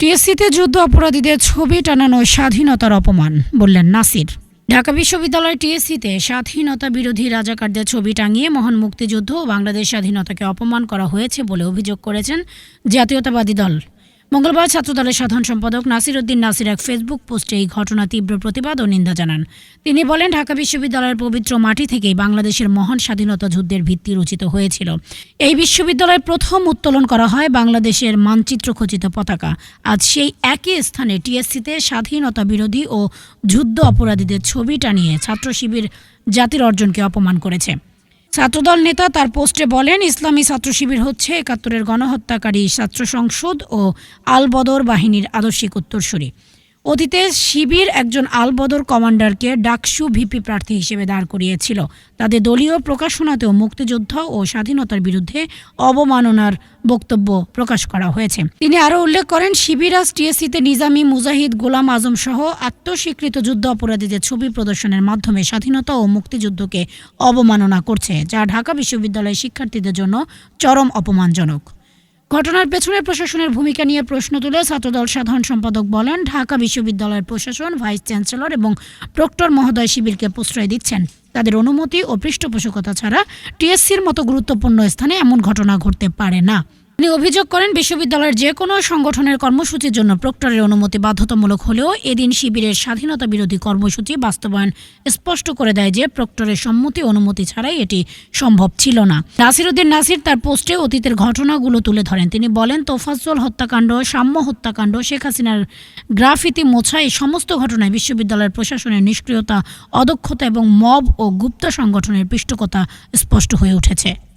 টিএসসিতে যুদ্ধ অপরাধীদের ছবি টানানো স্বাধীনতার অপমান, বললেন নাসির। ঢাকা বিশ্ববিদ্যালয় টিএসসিতে স্বাধীনতা বিরোধী রাজাকারদের ছবি টাঙিয়ে মহান মুক্তিযুদ্ধ ও বাংলাদেশ স্বাধীনতাকে অপমান করা হয়েছে বলে অভিযোগ করেছেন জাতীয়তাবাদী দল। মঙ্গলবার ছাত্রদলের সাধারণ সম্পাদক নাসির উদ্দিন নাসির এক ফেসবুক পোস্টে এই ঘটনা তীব্র প্রতিবাদ ও নিন্দা জানান। তিনি বলেন, ঢাকা বিশ্ববিদ্যালয়ের পবিত্র মাটি থেকেই বাংলাদেশের মহান স্বাধীনতা যুদ্ধের ভিত্তি রচিত হয়েছিল। এই বিশ্ববিদ্যালয়ে প্রথম উত্তোলন করা হয় বাংলাদেশের মানচিত্র খচিত পতাকা। আজ সেই একই স্থানে টিএসসিতে স্বাধীনতা বিরোধী ও যুদ্ধ অপরাধীদের ছবি টানিয়ে ছাত্র শিবির জাতির অর্জনকে অপমান করেছে। ছাত্রদল নেতা তার পোস্টে বলেন, ইসলামী ছাত্র শিবির হচ্ছে একাত্তরের গণহত্যাকারী ছাত্র সংসদ ও আলবদর বাহিনীর আদর্শিক উত্তরসূরি। অতীতে শিবির একজন আলবদর কমান্ডারকে ডাকসু ভিপি প্রার্থী হিসেবে দাঁড় করিয়েছিল। তাদের দলীয় প্রকাশনাতেও মুক্তিযোদ্ধা ও স্বাধীনতার বিরুদ্ধে অবমাননার বক্তব্য প্রকাশ করা হয়েছে। তিনি আরও উল্লেখ করেন, শিবির আজ টিএসসিতে নিজামী মুজাহিদ গোলাম আজম সহ আত্মস্বীকৃত যুদ্ধ অপরাধীদের ছবি প্রদর্শনের মাধ্যমে স্বাধীনতা ও মুক্তিযুদ্ধকে অবমাননা করছে, যা ঢাকা বিশ্ববিদ্যালয়ের শিক্ষার্থীদের জন্য চরম অপমানজনক। ঘটনার পেছনে প্রশাসনের ভূমিকা নিয়ে প্রশ্ন তুলে ছাত্রদল সাধারণ সম্পাদক বলেন, ঢাকা বিশ্ববিদ্যালয়ের প্রশাসন, ভাইস চ্যান্সেলর এবং প্রক্টর মহোদয় শিবিরকে প্রশ্রয় দিচ্ছেন। তাদের অনুমতি ও পৃষ্ঠপোষকতা ছাড়া টিএসসির মতো গুরুত্বপূর্ণ স্থানে এমন ঘটনা ঘটতে পারে না। তিনি অভিযোগ করেন বিশ্ববিদ্যালয়ের যে কোনো সংগঠনের কর্মসূচির জন্য প্রক্টরের অনুমতি বাধ্যতামূলক হলেও এদিন শিবিরের স্বাধীনতা বিরোধী কর্মসূচি বাস্তবায়ন স্পষ্ট করে দেয় যে প্রক্টরের সম্মতি অনুমতি ছাড়াই এটি সম্ভব ছিল না। নাসিরুদ্দিন নাসির তার পোস্টে অতীতের ঘটনাগুলো তুলে ধরেন। তিনি বলেন, তোফাজ্জল হত্যাকাণ্ড, সাম্য হত্যাকাণ্ড, শেখ হাসিনার গ্রাফিতি মোছা এই সমস্ত ঘটনায় বিশ্ববিদ্যালয়ের প্রশাসনের নিষ্ক্রিয়তা, অদক্ষতা এবং মব ও গুপ্ত সংগঠনের পৃষ্ঠকতা স্পষ্ট হয়ে উঠেছে।